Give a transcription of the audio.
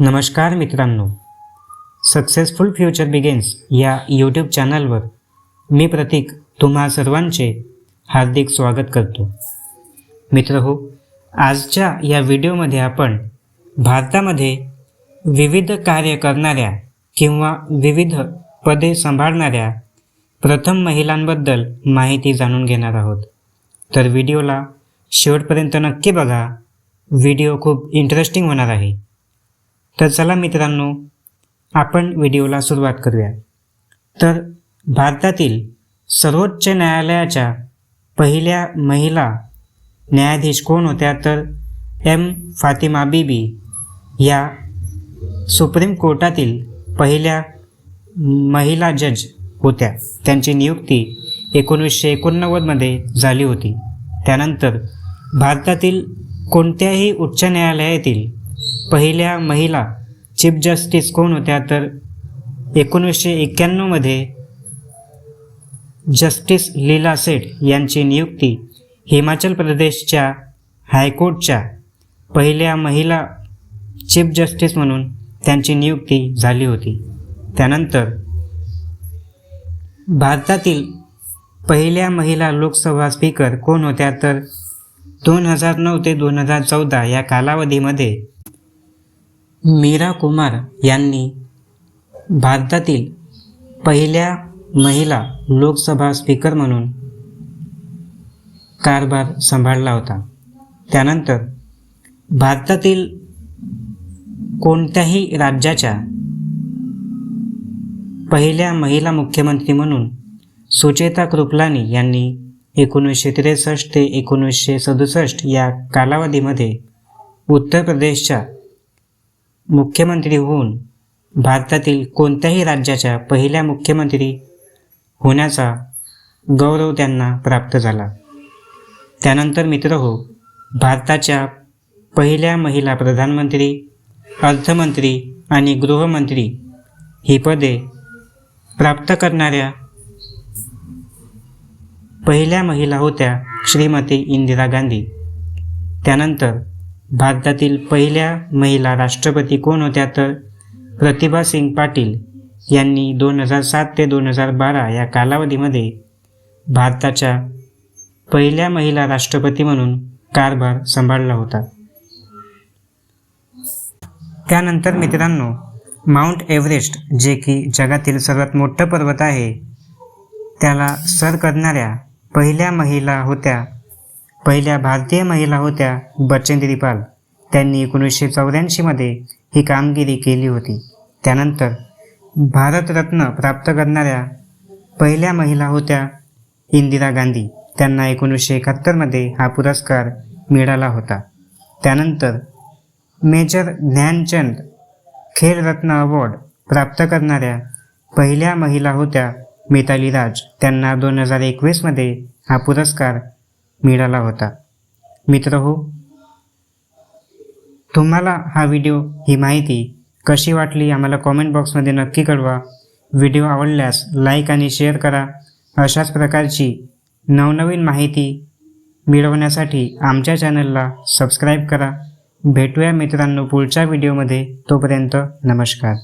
नमस्कार मित्रांनो. Successful future begins या यूट्यूब चॅनलवर मी प्रतीक तुम्हा सर्वांचे हार्दिक स्वागत करतो. मित्र हो आजच्या या व्हिडिओमध्ये आपण भारतामध्ये विविध कार्य करणाऱ्या किंवा विविध पदे सांभाळणाऱ्या प्रथम महिलांबद्दल माहिती जाणून घेणार आहोत. तर व्हिडिओला शेवटपर्यंत नक्की बघा. व्हिडिओ खूप इंटरेस्टिंग होणार आहे. तर चला मित्रांनो आपण व्हिडिओला सुरुवात करूया. तर भारतातील सर्वोच्च न्यायालयाच्या पहिल्या महिला न्यायाधीश कोण होत्या? तर एम. फातिमा बीबी या सुप्रीम कोर्टातील पहिल्या महिला जज होत्या. त्यांची नियुक्ती एकोणीसशे एकोणनव्वदमध्ये झाली होती. त्यानंतर भारतातील कोणत्याही उच्च न्यायालयातील पहिल्या महिला चीफ जस्टिस कोण होत्या तर एकोणीसशे एक्क्याण्णवमध्ये जस्टिस लीला सेठ यांची नियुक्ती हिमाचल प्रदेशच्या हायकोर्टच्या पहिल्या महिला चीफ जस्टिस म्हणून त्यांची नियुक्ती झाली होती. त्यानंतर भारतातील पहिल्या महिला लोकसभा स्पीकर कोण होत्या तर दोन हजार नऊ ते दोन हजार चौदा या कालावधीमध्ये मीरा कुमार यांनी भारतातील पहिल्या महिला लोकसभा स्पीकर म्हणून कारभार सांभाळला होता. त्यानंतर भारतातील कोणत्याही राज्याच्या पहिल्या महिला मुख्यमंत्री म्हणून सुचेता कृपलानी यांनी एकोणीसशे त्रेसष्ट ते एकोणीसशे सदुसष्ट या कालावधीमध्ये उत्तर प्रदेशच्या मुख्यमंत्री होऊन भारतातील कोणत्याही राज्याच्या पहिल्या मुख्यमंत्री होण्याचा गौरव त्यांना प्राप्त झाला. त्यानंतर मित्र हो भारताच्या पहिल्या महिला प्रधानमंत्री अर्थमंत्री आणि गृहमंत्री ही पदे प्राप्त करणाऱ्या पहिल्या महिला होत्या श्रीमती इंदिरा गांधी. त्यानंतर भारतातील पहिल्या महिला राष्ट्रपती कोण होत्या तर प्रतिभा सिंग पाटील यांनी दोन हजार सात ते दोन हजार बारा या कालावधीमध्ये भारताच्या पहिल्या महिला राष्ट्रपती म्हणून कारभार सांभाळला होता. त्यानंतर मित्रांनो माउंट एव्हरेस्ट जे की जगातील सर्वात मोठं पर्वत आहे त्याला सर करणाऱ्या पहिल्या महिला होत्या पहिल्या भारतीय महिला होत्या बचेंद्री पाल त्यांनी एकोणीसशे चौऱ्याऐंशीमध्ये ही कामगिरी केली होती. त्यानंतर भारतरत्न प्राप्त करणाऱ्या पहिल्या महिला होत्या इंदिरा गांधी. त्यांना एकोणीसशे एकाहत्तरमध्ये हा पुरस्कार मिळाला होता. त्यानंतर मेजर ध्यानचंद खेलरत्न अवॉर्ड प्राप्त करणाऱ्या पहिल्या महिला होत्या मिताली राज. त्यांना दोन हजार एकवीसमध्ये हा पुरस्कार मिळाला होता. मित्र हो तुम्हाला हा व्हिडिओ ही माहिती कशी वाटली आम्हाला कॉमेंट बॉक्समध्ये नक्की कळवा. व्हिडिओ आवडल्यास लाईक आणि शेअर करा. अशाच प्रकारची नवनवीन माहिती मिळवण्यासाठी आमच्या चॅनलला सबस्क्राईब करा. भेटूया मित्रांनो पुढच्या व्हिडिओमध्ये तोपर्यंत नमस्कार.